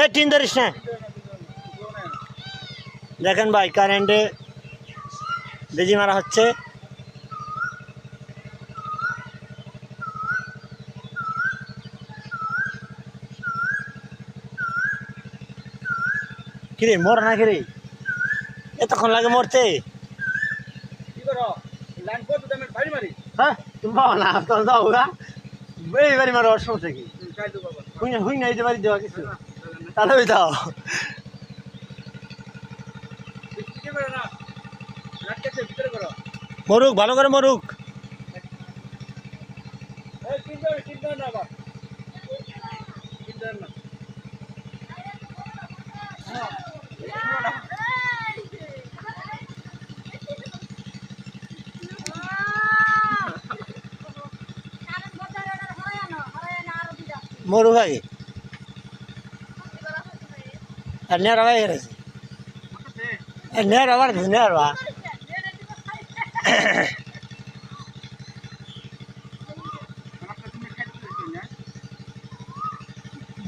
এ tin ধরিস না। দেখেন ভাই কারেন্টে বেজি মারা হচ্ছে। কিরে মর না কিরে? এতক্ষণ লাগে মরতে? হ্যাঁ তুমি পাও না যাও গা। এই বাড়ি মারো সমস্যা কি? হুই না হুই না এই বাড়ি দেওয়া কিছু। ওই দাও। মরুক ভালো করে মরুক। এই তিন দাও তিন দাও না বাবা তিন দাও না মরুক আগে আর নেওয়ার আবার গেছে নেওয়ার আবার নেওয়ার বা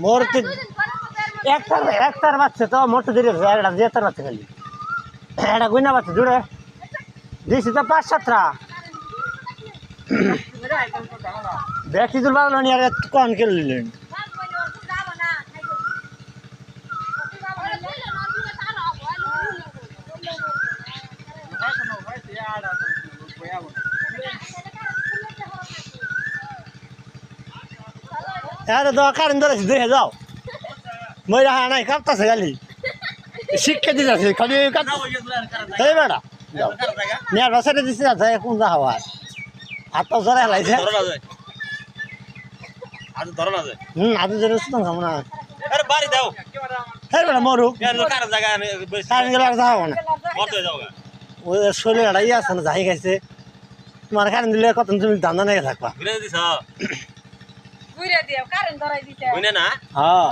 মরতে একটার একটার বাচ্চা তো হচ্ছে আর একটা জেতার বাচ্চা খালি। একটা গুইনা বাচ্চা জুড়ে। দিয়েছি তো পাঁচ সাতটা। ব্যাগটি তুল পারল নি আর এত কম আরে তো কারেন্ট ধরেছি দেখে যাও। ময়রা হ্যাঁ নাই কাঁপতাছে খালি। শিক্ষা দিতে আছে খালি এই বেড়া নেয়ার বাসাটা দিচ্ছে যাচ্ছে কোন যা হওয়া? হাত পা জোরে হেলাইছে হুম আজ জোরে সুতং খাব না। বাড়ি দাও। এই বেড়া মরুক। ইয়ার তো কার জায়গা আমি বসে কারেন্ট গেলে আর যা হব না। ওই শরীর একটা ইয়ে আছে না যাই খাইছে। তোমার কারেন্ট দিলে কত তুমি ধান্দা নিয়ে থাকবা? ঘুরে দিছ ঘুরে দিয়ে কারেন্ট ধরাই দিতে বুঝনে না? হ্যাঁ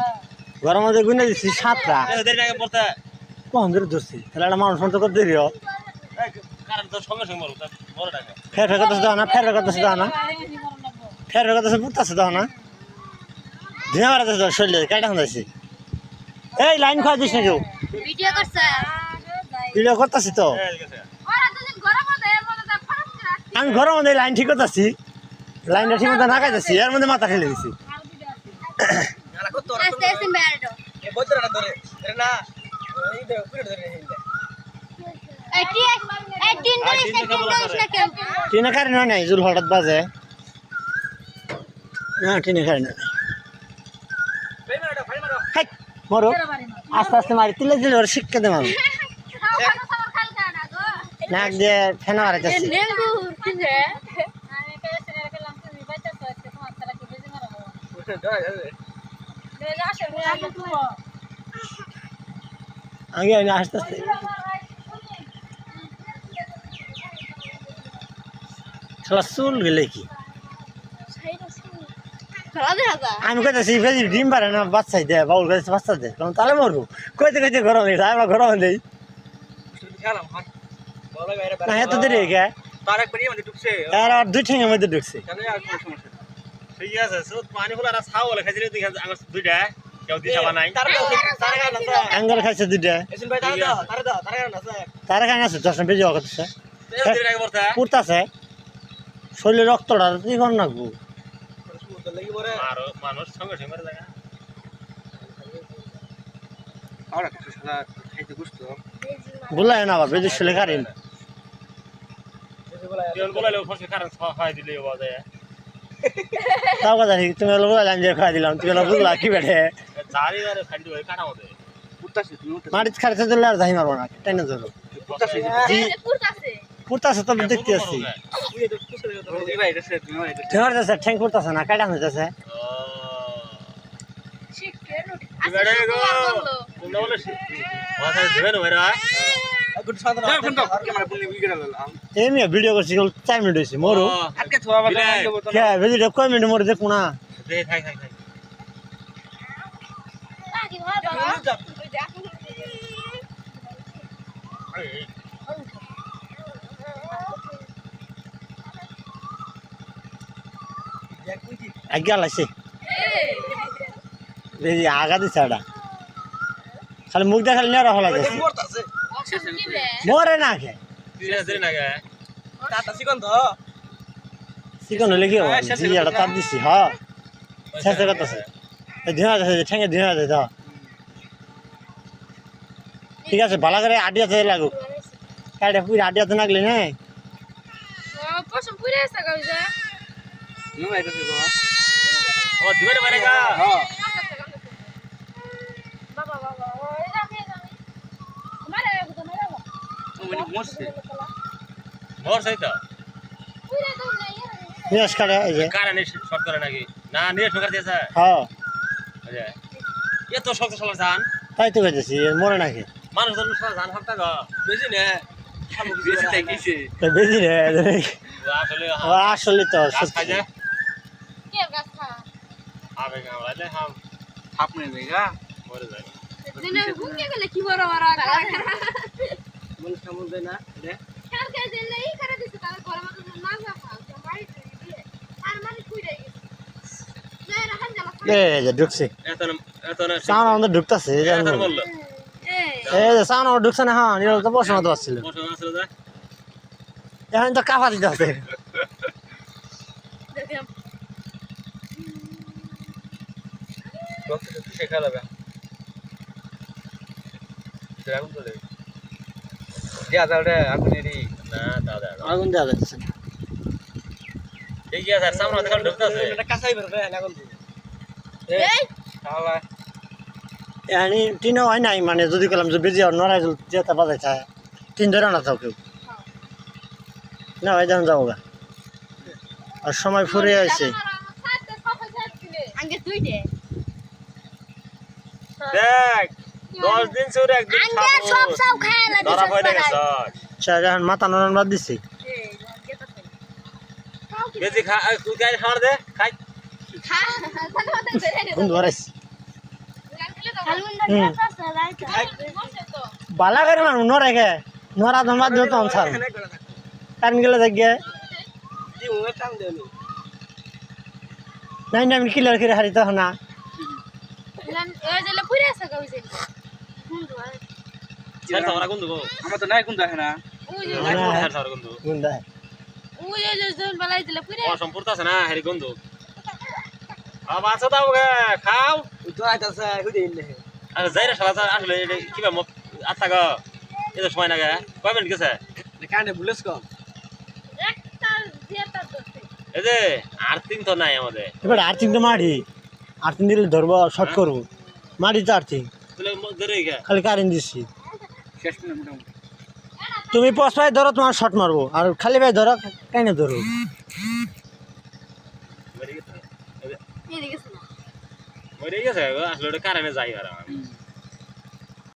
গরম মধ্যে গুনে দিচ্ছি সাতটা। দেরি আগে পড়তে। কখন ধরে ধরছি? তাহলে একটা মানুষ মতো করে দেরিও কারণ তো সঙ্গে সঙ্গে মরো তা বড় টাকা। ফের ফের করতেছে দাও না ফের ফের করতেছে দাও না। ফের ফের করতেছে পুতাছে দাও না। ধুয়ে মারাতেছে দাও শরীরে কেটে এই লাইন খাওয়া দিস না কেউ। ভিডিও করছে। ভিডিও করতেছি তো। আমি ঘরের মধ্যে লাইন ঠিক করতেছি। লাইনটা ঠিক মতো না খাইতেছি এর মধ্যে মাথা ফেলে দিছি টিনে হয় নাই জুল হঠাৎ বাজে না টিনে কারেন্ট হয় নাই ভাই মারো ভাই মারো হাই মরো আস্তে আস্তে মারি তুলে দিলে ওর শিক্ষা দেবো আমি খাল নাক দিয়ে ফেনা মারাইতেছি আগে আমি আস্তে আস্তে। শালা চুল গেলে কি? আমি কইতেছি ফেজি ডিম পারে না বাচ্চাই দে বাউল কইতেছে বাচ্চা দে। কারণ তাহলে মরবো। কইতে কইতে গরম হয়ে যায় আমরা গরম দেই। না এত দেরি ঢুকছে। আর আর দুই ঠেঙের মধ্যে ঢুকছে কেন আর কোনো সমস্যা ঠিক আছে পানি আর আমার দুইটা কেউ খাইছে দুইটা। এসিন ভাই তার দাও তার দাও তার গান আছে। তার কারণে আছে চশমা বেজে করতেছে এই দেরি আগে পড়তে পুরতাছে শরীরে রক্তটা কি কর না। গো মানুষ সঙ্গে সঙ্গে জায়গা না আবার বেজে শুলে কারেন বলে কেউ বলাইলে ফসকে কারণ দিলে বাবা যায় তাও কথা ঠিক তুমি হলো বললাম যে খাই দিলাম তুমি হলো বুঝলা কি বেঠে চারি বারে খাইতে হয় কাটা মতে পুত্তাছে তুমি উঠতে মাটিতে খাড়িতে দিলে আর যাই মারবো না টেনে ধরো। পুরতাছে তো দেখতে আসছি ঠেঙার যাচ্ছে ঠেং পুরতাছে না কাটা নুটি এবারে তোমরা বলে কথা দেবে না ভাইরা গুড সাদা ফোন দাও ক্যামেরা বন্ধ করে গেলাম এই মেয়ে ভিডিও করছি চার মিনিট হয়েছে মরু। আজকে ছোয়া বাবা বিলাই। দেবো তো কে ভিডিও কয় মিনিট মরে দেখো না? দে থাক থাক থাক। কি ভালো বাবা আগে আলাইছে। এই আগা দিছে এটা খালি মুখ দিয়ে খালি নেড়া হলা গেছে মরে না না টাটা চিকন হলে কি হবে? হ্যাঁ, শেষে জিয়াটা কথা। তার দিছি হ্যাঁ। শেষে করতেছে ধুয়া যাচ্ছে ঠেঙে ধুয়া যাচ্ছে তো ঠিক আছে ভালো করে আডিয়াতে লাগুক কাইটা পুরো লাগলে না। পশম পুরে আছে আইতাছে গো ও গা। হ্যাঁ বাবা বাবা ওই যাবে যাবে মারে তো মারে বাবা তুমি মরছে। মোর তো? নাই এই যে। কারা নেই শর্ট করে নাকি? না নিয়ে ঠোকার দিয়েছে হ্যাঁ। শক্ত জান। তাই তো কইতেছি মরে না খে মানুষ তো সবার জান গো। বেশি না। বেশি রে আসলে আসলে তো গাছ গাছ আমরা লে হাম। আপনি মরে যায়। দিনে ঘুমিয়ে গেলে কি বড় বড় মন সামল দেনা রে। কার কে দিলে এই করে দিছে তার ঘরে মতো না যা মারি দিয়ে আর কুইরে গেছে। না রাখান জ্বালা এই যে ঢুকছে। এত এত না সাউন্ড আমাদের ঢুকতেছে এই যে এত না বলল। এই এই যে সাউন্ড আমার ঢুকছে না হ্যাঁ তো বসে মতো আসছিল। এখন তো কাফা দিতে আছে শেখা ড্রাগন তো দেখ দিয়া দাও না দাদা আগুন দেওয়া যাচ্ছে ঠিক আছে সামনে দেখো ঢুকতেছে এটা কাঁচাই বের রে এই তাহলে এখানে টিনও হয় নাই মানে যদি কলাম যে বেজি আর নড়াই যেতে বাজাই চায় টিন ধরে না থাও কেউ না ভাই যখন যাব গা আর সময় ফুরে আছে আগে তুই দে দেখ দশ দিন শুরু একদিন আগে সব সব খায় না ধরা পড়ে গেছে। চার মাথা নরম বাদ দিছি। বেশি খা তুই গাড়ি খাওয়ার দে খাই। বালা করে মানুষ নড়া তো বাদ দিও তখন ছাড় কারণ গেলে দেখ নাই না? আমি কিলার করে হারি না। আমার তো নাই কোন দেখে না। স্যার তোমরা কোন দেবো গুন্ডা সম্পূর্ণ আছে না হেরি কোন দেবো আবার আছে দাও গে খাও। ওই তো আইতাছে কই দিন নে আরে যাই রে শালা আসলে এটা কিবা মত আচ্ছা গো এই তো সময় না গে কয় মিনিট গেছে? কানে বুলেস কম। এই যে আর্থিং তো নাই আমাদের এবার আর্থিং তো মারি আর্থিং দিলে ধরবো শর্ট করব মারি তো আর্থিং খালি কারেন্ট দিচ্ছি তুমি পশপায় ধরো তোমার শট মারবো। আর খালি ভাই ধরো কেন ধরো মরে গেছে। আসলে কারণে যাই আর আমার